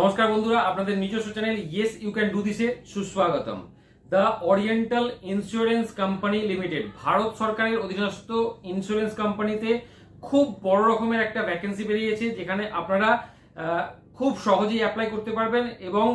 নমস্কার বন্ধুরা, আপনাদের নিজস্ব channel yes you can do দিসে সুস্বাগতম। The oriental insurance company limited Bharat সরকারের অধীনস্থ ইন্স্যুরেন্স কোম্পানিতে খুব বড় রকমের একটা ভ্যাকেন্সি বেরিয়েছে, যেখানে আপনারা খুব সহজেই অ্যাপ্লাই করতে পারবেন এবং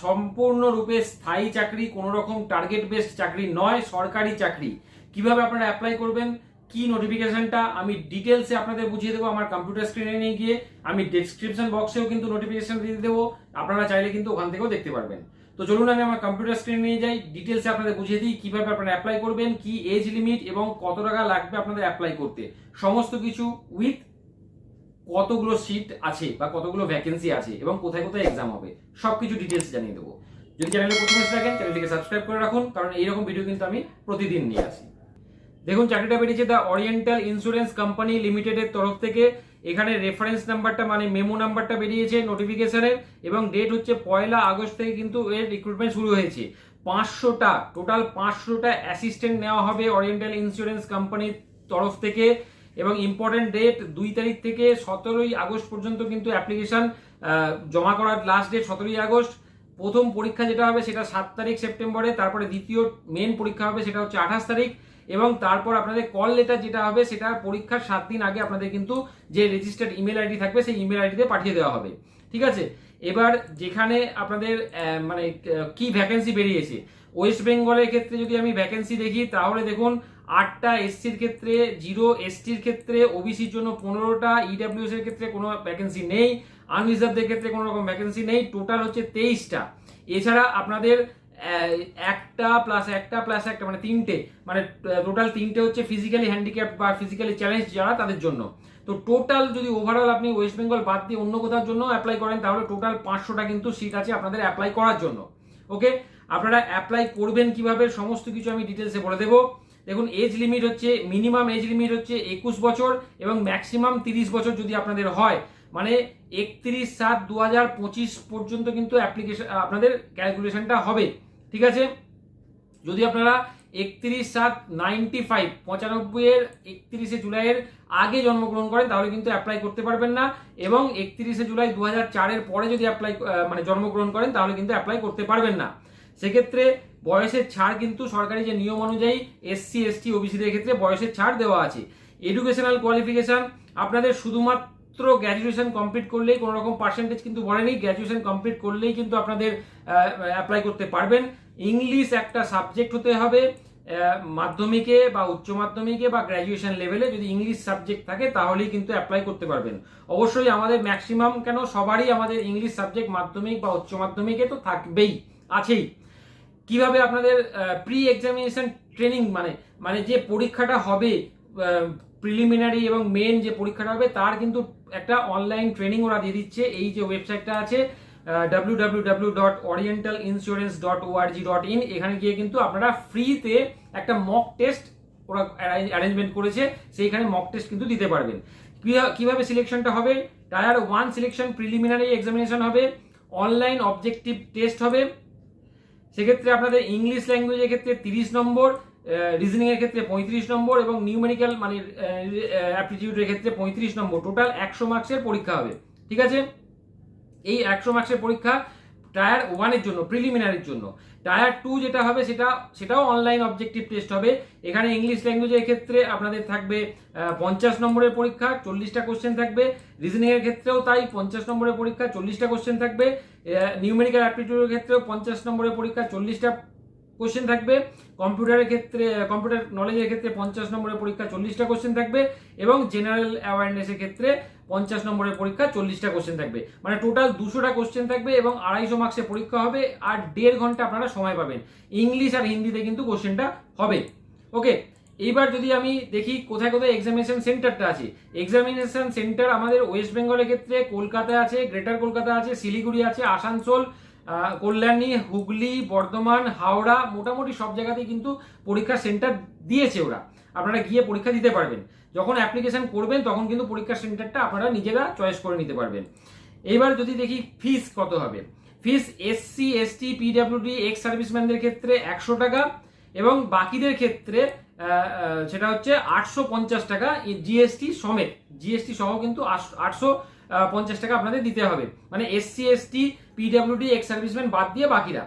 সম্পূর্ণরূপে স্থায়ী চাকরি কোনো রকম টার্গেট বেসড চাকরি নয়, সরকারি চাকরি। কীভাবে আপনারা অ্যাপ্লাই করবেন? কি নোটিফিকেশনটা আমি ডিটেলসে আপনাদের বুঝিয়ে দেবো, আমার কম্পিউটার স্ক্রিনে নিয়ে গিয়ে আমি ডেসক্রিপশন বক্সেও কিন্তু নোটিফিকেশন দিয়ে দেবো, আপনারা চাইলে কিন্তু ওখান থেকেও দেখতে পারবেন। তো চলুন, আমি আমার কম্পিউটার স্ক্রিনে নিয়ে যাই ডিটেলসে আপনাদের বুঝিয়ে দিই, কীভাবে আপনারা অ্যাপ্লাই করবেন, কি এজ লিমিট এবং কত টাকা লাগবে আপনাদের অ্যাপ্লাই করতে। সমস্ত কিছু উইথ কতগুলো সিট আছে বা কতগুলো ভ্যাকেন্সি আছে এবং কোথায় কোথায় এক্সাম হবে সব কিছু ডিটেলস জানিয়ে দেবো। যদি চ্যানেলে প্রথমে থাকেন চ্যানেলটিকে সাবস্ক্রাইব করে রাখুন, কারণ এইরকম ভিডিও কিন্তু আমি প্রতিদিন নিয়ে আসি। দেখুন, চাকরিটা বেরিয়েছে দ্য ওরিয়েন্টাল ইন্স্যুরেন্স কোম্পানি লিমিটেডের তরফ থেকে। এখানে রেফারেন্স নাম্বারটা মানে মেমো নাম্বারটা বেরিয়েছে নোটিফিকেশনের এবং ডেট হচ্ছে পয়লা আগস্ট থেকে কিন্তু এর রিক্রুটমেন্ট শুরু হয়েছে। পাঁচশোটা টোটাল পাঁচশোটা অ্যাসিস্ট্যান্ট নেওয়া হবে ওরিয়েন্টাল ইন্স্যুরেন্স কোম্পানির তরফ থেকে। এবং ইম্পর্টেন্ট ডেট দুই তারিখ থেকে সতেরোই আগস্ট পর্যন্ত কিন্তু অ্যাপ্লিকেশন জমা করার লাস্ট ডেট সতেরোই আগস্ট। প্রথম পরীক্ষা যেটা হবে সেটা সাত তারিখ সেপ্টেম্বরে, তারপরে দ্বিতীয় মেন পরীক্ষা হবে সেটা হচ্ছে আঠাশ তারিখ। এবং তারপর আপনাদের কল লেটার যেটা হবে, সেটা পরীক্ষার সাত দিন আগে আপনাদের কিন্তু যে রেজিস্টার্ড ইমেল আইডি থাকবে, সেই ইমেল আইডিতে পাঠিয়ে দেওয়া হবে। ঠিক আছে? এবার যেখানে আপনাদের মানে কি ভ্যাকেন্সি বেরিয়েছে? ওয়েস্ট বেঙ্গলের ক্ষেত্রে যদি আমি ভ্যাকেন্সি দেখি, তাহলে দেখুন, আটটা এসসির ক্ষেত্রে জিরো এসটির ক্ষেত্রে ওবিসির জন্য পনেরোটা ইডাব্লিউএস এর ক্ষেত্রে কোনো ভ্যাকেন্সি নেই। আনরিজার্ভদের ক্ষেত্রে কোনো রকম ভ্যাকেন্সি নেই। টোটাল হচ্ছে তেইশটা। এছাড়া আপনাদের একটা প্লাস একটা প্লাস একটা মানে তিনটে মানে টোটাল তিনটে হচ্ছে ফিজিক্যালি হ্যান্ডিক্যাপ বা ফিজিক্যালি চ্যালেঞ্জ যারা তাদের জন্য। তো টোটাল যদি ওভারঅল আপনি ওয়েস্ট বেঙ্গল বাদ দিয়ে অন্য কোথাও জন্য অ্যাপ্লাই করেন, তাহলে টোটাল পাঁচশোটা কিন্তু সিট আছে আপনাদের অ্যাপ্লাই করার জন্য। ওকে আপনারা অ্যাপ্লাই করবেন কীভাবে, সমস্ত কিছু আমি ডিটেলসে বলে দেবো। দেখুন এজ লিমিট হচ্ছে মিনিমাম এজ লিমিট হচ্ছে একুশ বছর এবং ম্যাক্সিমাম তিরিশ বছর যদি আপনাদের হয় মানে একত্রিশ সাত দু পর্যন্ত কিন্তু অ্যাপ্লিকেশন আপনাদের ক্যালকুলেশনটা হবে। ঠিক আছে? যদি আপনারা একত্রিশ সাত নাইনটি ফাইভ, পঁচানব্বই এর একত্রিশে জুলাইয়ের আগে জন্মগ্রহণ করেন, তাহলে কিন্তু অ্যাপ্লাই করতে পারবেন না। এবং একত্রিশে জুলাই দু হাজার চারের পরে যদি অ্যাপ্লাই মানে জন্মগ্রহণ করেন, তাহলে কিন্তু অ্যাপ্লাই করতে পারবেন না। সেক্ষেত্রে বয়সের ছাড় কিন্তু সরকারি যে নিয়ম অনুযায়ী এসসি এসটি ওবিসিদের ক্ষেত্রে বয়সের ছাড় দেওয়া আছে। এডুকেশনাল কোয়ালিফিকেশন আপনাদের শুধুমাত্র গ্র্যাজুয়েশন কমপ্লিট করলেই কোনো রকম পার্সেন্টেজ কিন্তু বলেনি। গ্র্যাজুয়েশন কমপ্লিট করলেই কিন্তু আপনাদের অ্যাপ্লাই করতে পারবেন। ইংলিশ একটা সাবজেক্ট হতে হবে। মাধ্যমিকে বা উচ্চ মাধ্যমিকে বা গ্র্যাজুয়েশন লেভেলে যদি ইংলিশ সাবজেক্ট থাকে, তাহলেই কিন্তু অ্যাপ্লাই করতে পারবেন। অবশ্যই আমাদের ম্যাক্সিমাম কেন? সবারই আমাদের ইংলিশ সাবজেক্ট মাধ্যমিক বা উচ্চ মাধ্যমিকে তো থাকবেই, আছেই। কীভাবে আপনাদের প্রি এক্সামিনেশন ট্রেনিং মানে মানে যে পরীক্ষাটা হবে প্রিলিমিনারি এবং মেন যে পরীক্ষাটা হবে, তার কিন্তু একটা অনলাইন ট্রেনিং ওরা দিয়ে দিচ্ছে। এই যে ওয়েবসাইটটা আছে W W dot insurance dot dot in এখানে গিয়ে কিন্তু আপনারা ফ্রিতে একটা মক টেস্ট ওরা অ্যারেঞ্জমেন্ট করেছে। সেইখানে মক টেস্ট কিন্তু দিতে পারবেন। কিভা- কীভাবে সিলেকশনটা হবে? Tier one selection preliminary examination হবে। অনলাইন অবজেক্টিভ টেস্ট হবে। সেক্ষেত্রে আপনাদের ইংলিশ ল্যাঙ্গুয়েজের ক্ষেত্রে তিরিশ নম্বর রিজনিং এর ক্ষেত্রে পঁয়ত্রিশ নম্বর এবং নিউমেরিক্যাল মানে অ্যাপটিটিউডের ক্ষেত্রে পঁয়ত্রিশ নম্বর। টোটাল একশো মার্কসের পরীক্ষা হবে। ঠিক আছে? এই একশো মার্কসের পরীক্ষা টায়ার ওয়ানের জন্য প্রিলিমিনারির জন্য। টায়ার টু যেটা হবে, সেটা, সেটাও অনলাইন অবজেক্টিভ টেস্ট হবে। এখানে ইংলিশ ল্যাঙ্গুয়েজের ক্ষেত্রে আপনাদের থাকবে পঞ্চাশ নম্বরের পরীক্ষা, চল্লিশটা কোশ্চেন থাকবে। রিজনিং এর ক্ষেত্রেও তাই, পঞ্চাশ নম্বরের পরীক্ষা, চল্লিশটা কোশ্চেন থাকবে। নিউমেরিক্যাল অ্যাপটিটিউডের ক্ষেত্রেও পঞ্চাশ নম্বরের পরীক্ষা, চল্লিশটা কোশ্চেন থাকবে। কম্পিউটারের ক্ষেত্রে, কম্পিউটার নলেজের ক্ষেত্রে পঞ্চাশ নম্বরের পরীক্ষা চল্লিশটা কোশ্চেন থাকবে এবং জেনারেল অ্যাওয়ারনেসের ক্ষেত্রে পঞ্চাশ নম্বরের পরীক্ষা চল্লিশটা কোশ্চেন থাকবে। মানে টোটাল দুশোটা কোশ্চেন থাকবে এবং আড়াইশো মার্কসের পরীক্ষা হবে আর দেড় ঘণ্টা আপনারা সময় পাবেন। ইংলিশ আর হিন্দিতে কিন্তু কোশ্চেনটা হবে। ওকে এইবার যদি আমি দেখি কোথায় কোথায় এক্সামিনেশন সেন্টারটা আছে। এক্সামিনেশন সেন্টার আমাদের ওয়েস্ট বেঙ্গলের ক্ষেত্রে কলকাতা আছে গ্রেটার কলকাতা আছে, শিলিগুড়ি আছে, আসানসোল কল্যাণী, হুগলি, বর্ধমান, হাওড়া মোটামুটি সব জায়গাতেই কিন্তু পরীক্ষার সেন্টার দিয়েছে ওরা। আপনারা গিয়ে পরীক্ষা দিতে পারবেন। যখন অ্যাপ্লিকেশন করবেন, তখন কিন্তু পরীক্ষার সেন্টারটা আপনারা নিজেরা চয়েস করে নিতে পারবেন। এইবার যদি দেখি ফিস কত হবে? Fees SC ST PWD ex সার্ভিসম্যানদের ক্ষেত্রে একশো টাকা এবং বাকিদের ক্ষেত্রে সেটা হচ্ছে আটশো পঞ্চাশ টাকা জিএসটি সমেত। জিএসটি সহ কিন্তু আটশো পঞ্চাশ টাকা আপনাদের দিতে হবে। মানে SC ST PWD ex serviceman বাদ দিয়ে বাকিরা।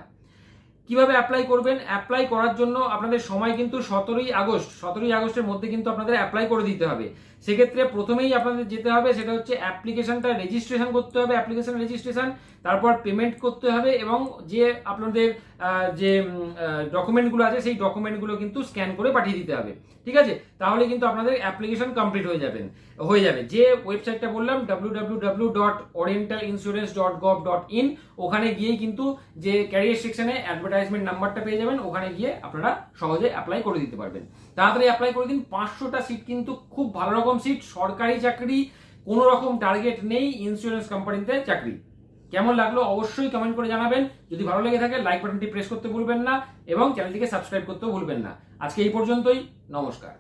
কীভাবে অ্যাপ্লাই করবেন? অ্যাপ্লাই করার জন্য আপনাদের সময় কিন্তু সতেরোই আগস্ট, সতেরোই আগস্টের মধ্যে কিন্তু আপনাদের অ্যাপ্লাই করে দিতে হবে। সেক্ষেত্রে প্রথমেই আপনাদের যেতে হবে, সেটা হচ্ছে অ্যাপ্লিকেশনটা রেজিস্ট্রেশন করতে হবে অ্যাপ্লিকেশন রেজিস্ট্রেশন তারপর পেমেন্ট করতে হবে এবং যে আপনাদের যে ডকুমেন্টগুলো আছে, সেই ডকুমেন্টগুলো কিন্তু স্ক্যান করে পাঠিয়ে দিতে হবে। ঠিক আছে? তাহলে কিন্তু আপনাদের অ্যাপ্লিকেশন কমপ্লিট হয়ে যাবেন, হয়ে যাবে। যে ওয়েবসাইটটা বললাম W dot oriental dot dot in ওখানে গিয়েই কিন্তু যে ক্যারিয়ার সেকশনে অ্যাডভার্টাইজমেন্ট নাম্বারটা পেয়ে যাবেন, ওখানে গিয়ে আপনারা সহজে অ্যাপ্লাই করে দিতে পারবেন। তাড়াতাড়ি অ্যাপ্লাই করে দিন, পাঁচশোটা সিট কিন্তু খুব ভালো রকম সিট সরকারি চাকরি, কোনো রকম টার্গেট নেই ইন্স্যুরেন্স কোম্পানিতে চাকরি। কেমন লাগল অবশ্যই কমেন্ট করে জানাবেন। যদি ভালো লেগে থাকে লাইক বাটনটি প্রেস করতে ভুলবেন না এবং চ্যানেলটিকে সাবস্ক্রাইব করতেও ভুলবেন না। আজকে এই পর্যন্তই, নমস্কার।